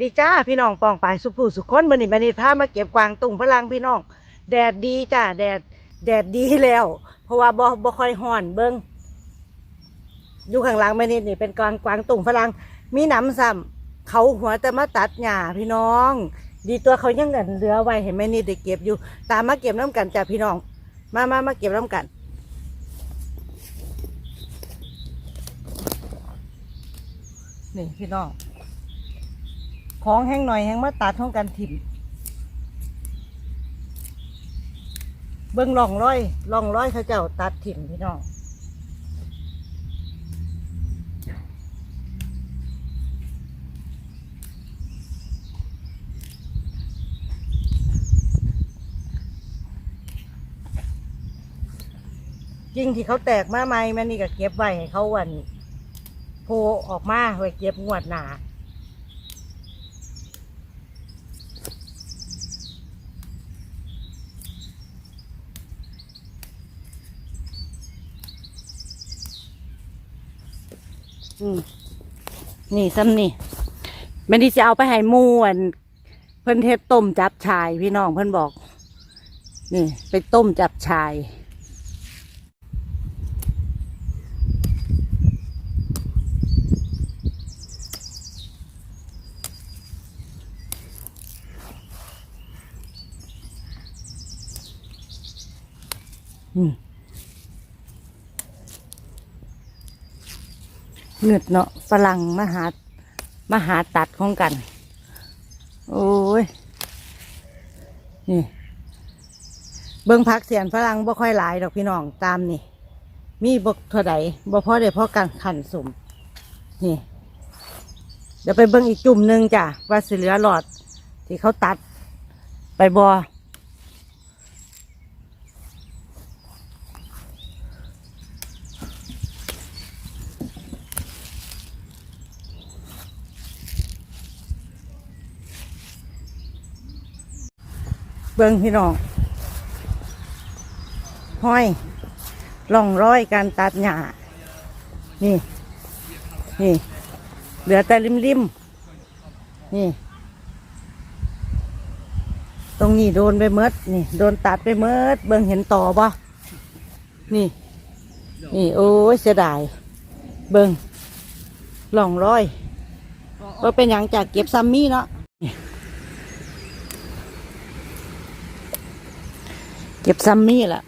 ดีจ้าพี่น้องปองปายสุภูสุขคนบันนี้บันนี้พามาเก็บกวางตุ่งพลังพี่น้อง แดดดีจ้าแดดแดดดีแล้ว เพราะว่าบ่บ่ค่อยห่อนเบิ้งอยู่ข้างหลังม่นิดนี่เป็นกวางกวางตุ่งพลัง มีหนำซ้ำเขาหัวแต่มาตัดหญ้าพี่น้อง ดีตัวเขายังเงินเหลือไว้เห็นแม่นิดได้เก็บอยู่ ตามมาเก็บน้ำกันจ้าพี่น้อง มามามาเก็บน้ำกันนี่พี่น้อง ของแห้งหน่อยแห้งมาตัดท้องกันถิ่มเบิ้งล่องร้อยล่องร้อยเขาเจ้าตัดถิ่มพี่น้องจริงที่เขาแตกมาใหม่แม่นี่ก็เก็บไว้ให้เขาวันโพออกมาไว้เก็บงวดหนา นี่ซ้ำนี่แม่นี่จะเอาไปให้มูอันเพิ่นเทศต้มจับชายพี่น้องเพิ่นบอก นี่ ไปต้มจับชายอืม เงืดเนาะฝรั่งมาหามาหาตัดของกัน โอ้ย นี่ เบิ้งพักเสียนฝรั่งบ่ค่อยหลายดอกพี่น้องตามนี่ มีบกเท่าใดบ่พอได้พอกันขันสมนี่ เดี๋ยวไปเบิ้งอีกจุ่มหนึ่งจ้ะว่าสิเหลือหลอด ที่เขาตัด ไปบอ เบิ้งพี่น้องห้อยล่องร้อยการตัดหญ้านี่ นี่ เหลือแต่ริมริมนี่ ตรงนี้โดนไปเมดนี่ โดนตัดไปเมดเบิ้งเห็นต่อบ่นี่ นี่ โอ้ยเสียดาย เบิ้งล่องร้อยว่าเป็นอย่างจากเก็บซัมมี่เนาะ เก็บซัมมี่แหละ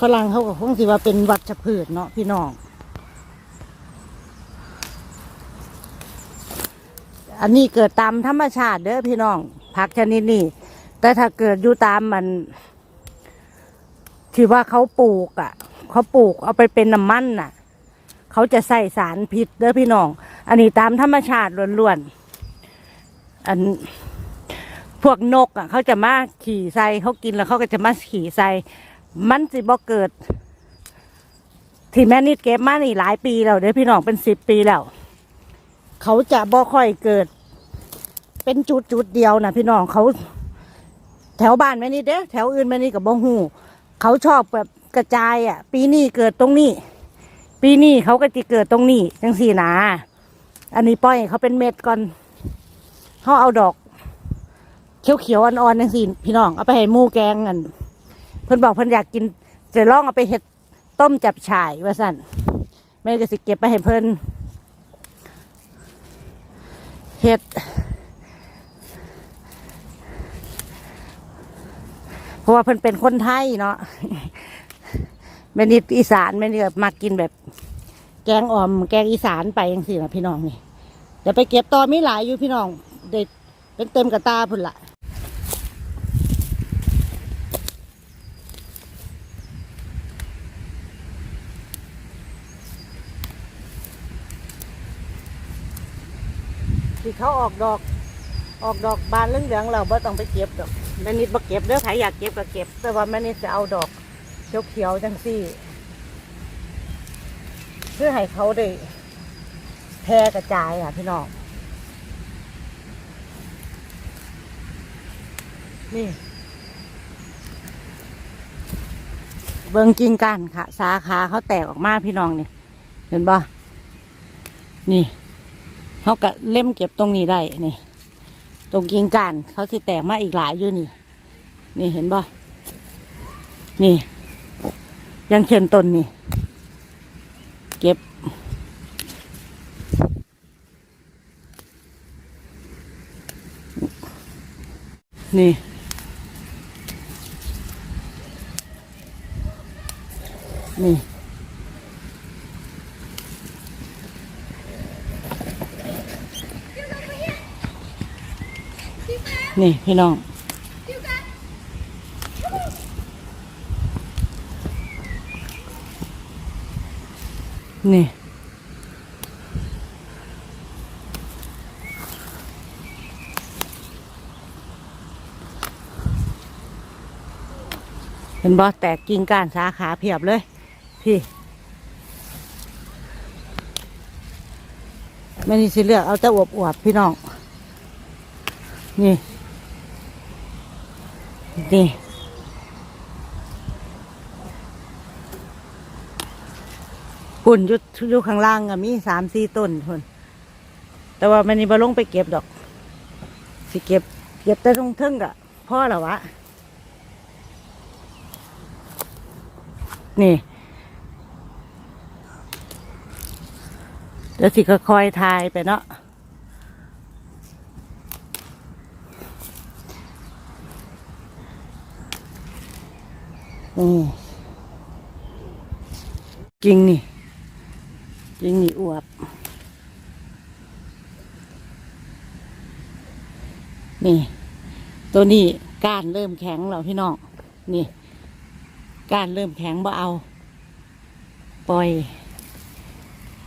ฝรั่งเขาก็คงสิว่าเป็นวัชพืชเนาะพี่น้อง อันนี้เกิดตามธรรมชาติเด้อพี่น้องผักชนิดนี้ แต่ถ้าเกิดอยู่ตามมัน ที่ว่าเขาปลูกอะ เขาปลูกเอาไปเป็นน้ำมันน่ะ เขาจะใส่สารพิษเด้อพี่น้อง อันนี้ตามธรรมชาติล้วนๆ อัน พวกนกอะเขาจะมาขี่ใส่เขากินแล้วเขาก็จะมาขี่ใส่มันสิบ่เกิด ที่แม่นิดเก็บมานี่หลายปีแล้วเด้อพี่น้องเป็นสิบปีแล้ว เขาจะบ่ค่อยเกิด เป็นจุดจุดๆเดียวนะพี่น้องเขาแถวบ้านแม่นิดเด้แถวอื่นแม่นิดกับบ่ฮู้เขาชอบแบบกระจายอะ ปีนี้เกิดตรงนี้ ปีนี้เขาก็จะเกิดตรงนี้จังสี่นะอันนี้ปล่อยเขาเป็นเม็ดก่อนเขาเอาดอก เขียวเขียวๆอ่อนๆนั่นสิพี่น้องเอาไปให้หมูแกงกันเพิ่นบอกเพิ่นอยากกินจะลองเอาไปเห็ดต้มจับฉ่ายว่าสั่นแม่ก็สิเก็บไปให้เพิ่นเห็ดเพราะว่าเพิ่นเป็นคนไทยเนาะแม่นิดอีสานแม่นี่มากินแบบ แกงอ่อม แกงอีสานไปยังสินะพี่น้องนี่เดี๋ยวไปเก็บตอไม่หลายอยู่พี่น้องเด็ดเป็นเต็มกระตาพุ่นละ ที่เขาออกดอก ออกดอกบานเรื่องเหลืองเราไม่ต้องไปเก็บดอกแม่นิดมาเก็บเด้อใครอยากเก็บก็เก็บ แต่ว่าแม่นิดจะเอาดอกเขียวๆจังซี่ เพื่อให้เขาได้แพร่กระจายอะพี่น้องนี่ เบิ่งจริงกันค่ะ สาขาเขาแตกออกมาพี่น้องนี่ เห็นบ่นี่ เขาก็เล่มเก็บตรงนี้ได้นี่ ตรงกิ่งก้านเขาสิแตกมาอีกหลายอยู่นี่ นี่เห็นบ่นี่ ยังเช่นต้นนี่ เก็บ นี่นี่ นี่พี่น้อง นี่เห็นบ่แตกกิ่งก้านสาขาเพียบเลย พี่ไม่นี่สิเลือกเอาแต่อวบอวบๆพี่น้อง นี่ นี่ปุ่นอยุดอยู่ข้างล่างอะมีสามสี่ต้นคนแต่ว่ามันนี่บลงไปเก็บดอก สิเก็บ เก็บแต่ตรงเทิงกะพ่อหรอวะ นี่เดี๋ยวสิก็คอยทายไปเนาะ นี่จริงนี่จริงนี่อวบ นี่ ตัวนี้ก้านเริ่มแข็งแล้วพี่น้อง นี่ ก้านเริ่มแข็งบ่เอา ปล่อย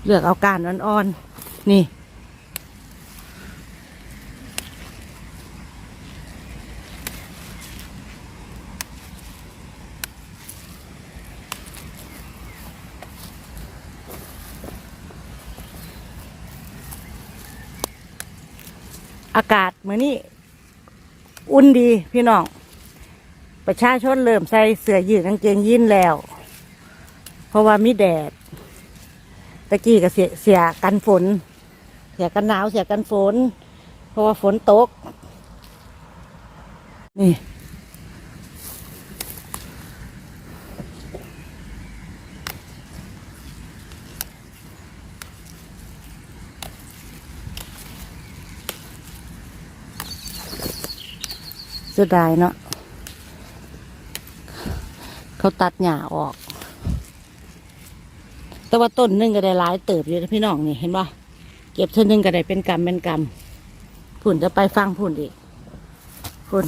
เลือกเอาก้านอ่อนๆ นี่ อากาศเหมือนนี่อุ่นดีพี่น้อง ประชาชนเริ่มใส่เสื้อยืดกางเกงยีนแล้ว เพราะว่ามีแดด ตะกี้ก็เสียเสียกันฝน เสียกันหนาวเสียกันฝน เพราะว่าฝนตก นี่ สียดายเนาะเขาตัดหญ้าออก แต่ว่าต้นหนึงก็ได้หลายเติบอยู่นะพี่น้องนี่เห็นป่ะเก็บเท่านึงก็ได้เป็นกำเป็นกำผุ่นจะไปฟังผุ่นอีกผุ่น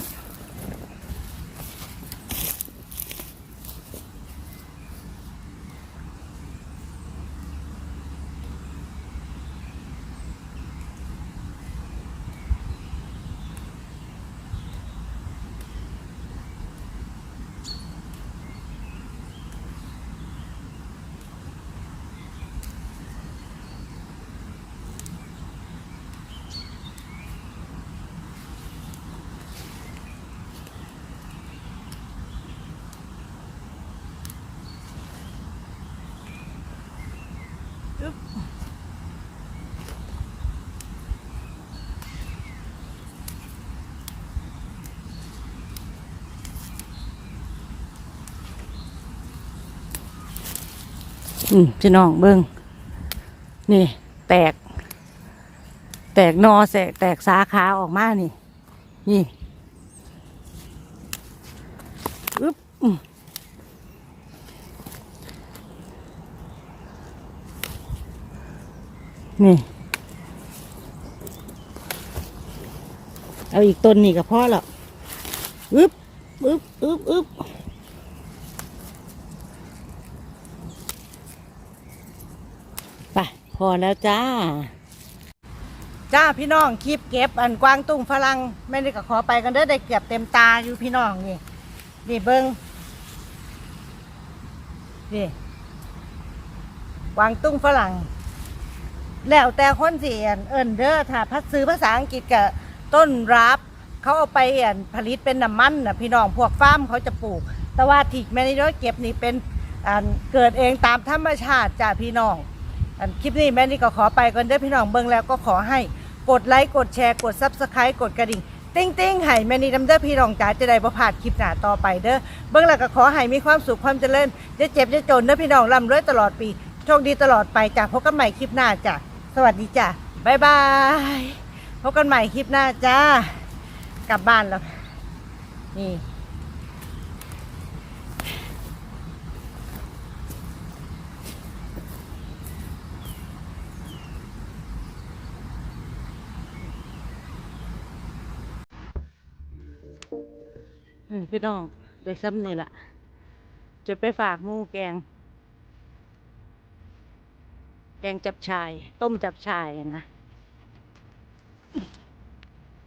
พี่น้องเบิ้งนี่ แตก แตกนอแสกแตกสาขาออกมานี่ นี่อึ๊บอืมนี่ เอาอีกต้นนี่กับพ่อแล้วอึ๊บอึ๊บอึ๊บอึ๊บ ไปพ อแล้วจ้า จ้าพี่น้องคลิปเก็บอันกวางตุ้งฝรั่งไม่ได้ก็ขอไปกันเด้อได้เก็บเต็มตาอยู่พี่น้องนี่นี่เบิงนี่กวางตุ้งฝรั่ง แล้วแต่คนเสิอันเอินเด้อถ้าพัดซื้อภาษาอังกฤษกับต้นรับเขาเอาไปอันผลิตเป็นน้ำมันนะพี่น้องพวกฟาร์มเขาจะปลูก แต่ว่าที่แม่นี่ด้เก็บนี่เป็นเกิดเองตามธรรมชาติจ้าพี่น้อง อันคลิปนี้แม่นี่ก็ขอไปก่อนเด้อพี่น้องเบิ่งแล้วก็ขอให้กดไลค์กดแชร์กดซับสไครต์กดกระดิ่งติ้งติ้งให้แม่นี่ดำเด้อพี่น้องจ๋าจะได้บ่พลาดคลิปหน้าต่อไปเด้อเบิ่งแล้วก็ขอให้มีความสุขความเจริญจะเจ็บจะจนเด้อพี่น้องร่ำรวยตลอดปีโชคดีตลอดไปจ้ะพบกันใหม่คลิปหน้าจ้ะสวัสดีจ้ะบายบายพบกันใหม่คลิปหน้าจ้ากลับบ้านแล้วนี่ พี่น้องได้ซ้ำนี่แหละจะไปฝากหมูแกง แกงจับชาย ต้มจับชายนะ